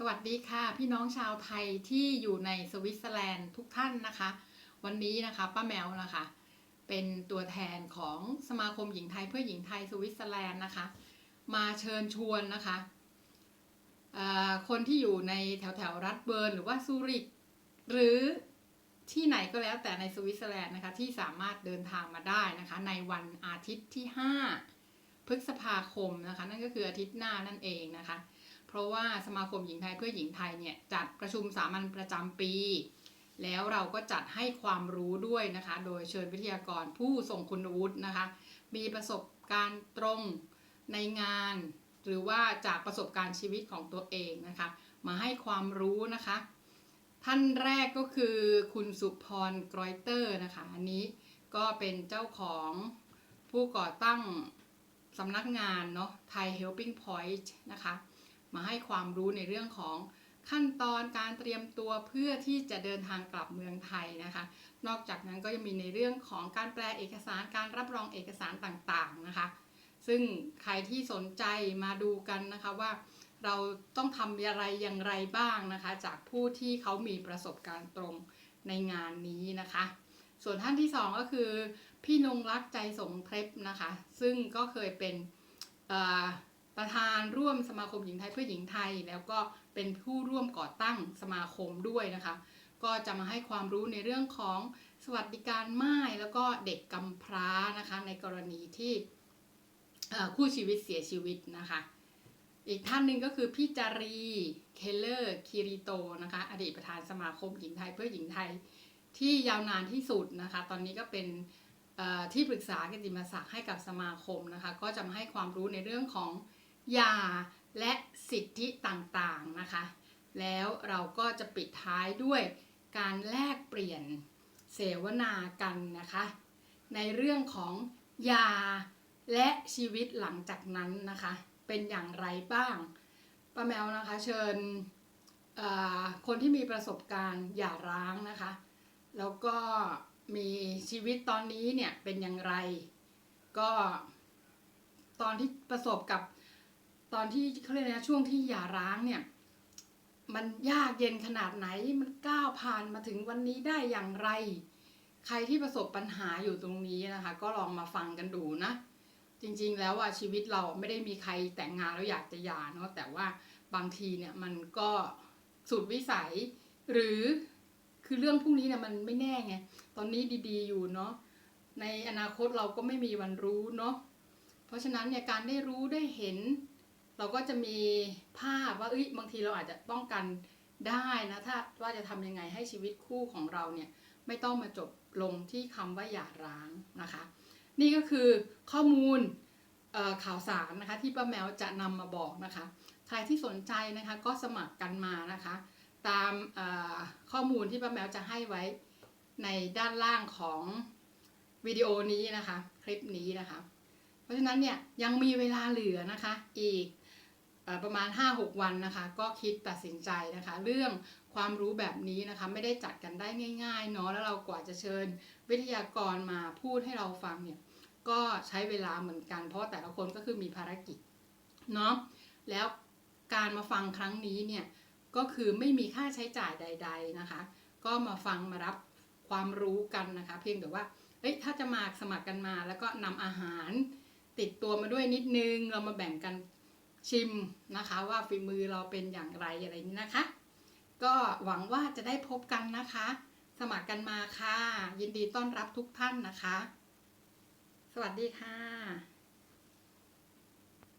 สวัสดีค่ะ พี่น้องชาวไทยที่อยู่ในสวิตเซอร์แลนด์ทุกท่านนะคะ วันนี้นะคะป้าแมวนะคะ เป็นตัวแทนของสมาคมหญิงไทยเพื่อหญิงไทยสวิตเซอร์แลนด์นะคะ มาเชิญชวนนะคะคนที่อยู่ในแถวแถวรัฐเบิร์นหรือว่าซูริกหรือที่ไหนก็แล้วแต่ในสวิตเซอร์แลนด์นะคะที่สามารถเดินทางมาได้นะคะ ในวันอาทิตย์ที่ 5 พฤษภาคมนะคะ นั่นก็คืออาทิตย์หน้านั่นเองนะคะ เพราะว่าสมาคมหญิงไทยเพื่อหญิงไทยเนี่ยจัดประชุมสามัญประจำปี แล้วเราก็จัดให้ความรู้ด้วยนะคะ โดยเชิญวิทยากรผู้ทรงคุณวุฒินะคะ มีประสบการณ์ตรงในงาน หรือว่าจากประสบการณ์ชีวิตของตัวเองนะคะ มาให้ความรู้นะคะ ท่านแรกก็คือคุณสุพรกรอยเตอร์นะคะอันนี้ก็เป็นเจ้าของผู้ก่อตั้งสำนักงานเนาะ Thai Helping Point นะคะ มาให้ความรู้ในเรื่องของขั้นตอนการเตรียมตัวเพื่อที่จะเดินทางกลับเมืองไทยนะคะ นอกจากนั้นก็ยังมีในเรื่องของการแปลเอกสารการรับรองเอกสารต่างๆนะคะ ซึ่งใครที่สนใจมาดูกันนะคะว่าเราต้องทำอะไรอย่างไรบ้างนะคะ จากผู้ที่เขามีประสบการณ์ตรงในงานนี้นะคะ ส่วนท่านที่สองก็คือ พี่นงรักใจสงเพล็บนะคะ ซึ่งก็เคยเป็น ประธานร่วมสมาคมหญิงไทยเพื่อหญิงไทย แล้วก็เป็นผู้ร่วมก่อตั้งสมาคมด้วยนะคะ ก็จะมาให้ความรู้ในเรื่องของสวัสดิการม่ายแล้วก็เด็กกำพร้านะคะ ในกรณีที่คู่ชีวิตเสียชีวิตนะคะ อีกท่านหนึ่งก็คือพี่จารีเคลเลอร์คิริโตนะคะอดีตประธานสมาคมหญิงไทยเพื่อหญิงไทยที่ยาวนานที่สุดนะคะ ตอนนี้ก็เป็นที่ปรึกษากิติมศักดิ์ให้กับสมาคมนะคะ ก็จะมาให้ความรู้ในเรื่องของ ยาและสิทธิต่างๆนะคะ แล้วเราก็จะปิดท้ายด้วยการแลกเปลี่ยนเสวนากันนะคะ ในเรื่องของยาและชีวิตหลังจากนั้นนะคะ เป็นอย่างไรบ้างป้าแมวนะคะเชิญคนที่มีประสบการณ์หย่าร้างนะคะ แล้วก็มีชีวิตตอนนี้เนี่ยเป็นอย่างไร ก็ตอนที่ประสบกับ ตอนที่เขาเรียกนะช่วงที่หย่าร้างเนี่ยมันยากเย็นขนาดไหนมันก้าวผ่านมาถึงวันนี้ได้อย่างไร ใครที่ประสบปัญหาอยู่ตรงนี้นะคะ ก็ลองมาฟังกันดูนะ จริงๆแล้วอะชีวิตเราไม่ได้มีใครแต่งงานแล้วอยากจะหย่าเนาะแต่ว่าบางทีเนี่ยมันก็สุดวิสัย หรือคือเรื่องพวกนี้เนี่ยมันไม่แน่ไงตอนนี้ดีๆอยู่เนาะในอนาคตเราก็ไม่มีวันรู้เนาะเพราะฉะนั้นเนี่ยการได้รู้ได้เห็น เราก็จะมีภาพว่าเอ้ยบางทีเราอาจจะป้องกันได้นะถ้าว่าจะทำยังไงให้ชีวิตคู่ของเราเนี่ยไม่ต้องมาจบลงที่คำว่าหย่าร้างนะคะ นี่ก็คือข้อมูลข่าวสารนะคะที่ป้าแมวจะนำมาบอกนะคะ ใครที่สนใจนะคะก็สมัครกันมานะคะ ตามข้อมูลที่ป้าแมวจะให้ไว้ในด้านล่างของวิดีโอนี้นะคะ คลิปนี้นะคะ เพราะฉะนั้นเนี่ยยังมีเวลาเหลือนะคะอีก ประมาณ 5-6 วันนะคะ ก็คิดตัดสินใจนะคะ เรื่องความรู้แบบนี้นะคะไม่ได้จัดกันได้ง่ายๆเนาะแล้วเรากว่าจะเชิญวิทยากรมาพูดให้เราฟังเนี่ยก็ใช้เวลาเหมือนกัน เพราะแต่ละคนก็คือมีภารกิจเนาะแล้วการมาฟังครั้งนี้เนี่ยก็คือไม่มีค่าใช้จ่ายใด ๆนะคะ ก็มาฟังมารับความรู้กันนะคะ เพียงแต่ว่าเอ้ยถ้าจะมาสมัครกันมา แล้วก็นำอาหารติดตัวมาด้วยนิดนึงเรามาแบ่งกัน ชิมนะคะ ว่าฝีมือเราเป็นอย่างไรอะไรนี้นะคะ ก็หวังว่าจะได้พบกันนะคะ สมัครกันมาค่ะ ยินดีต้อนรับทุกท่านนะคะ สวัสดีค่ะ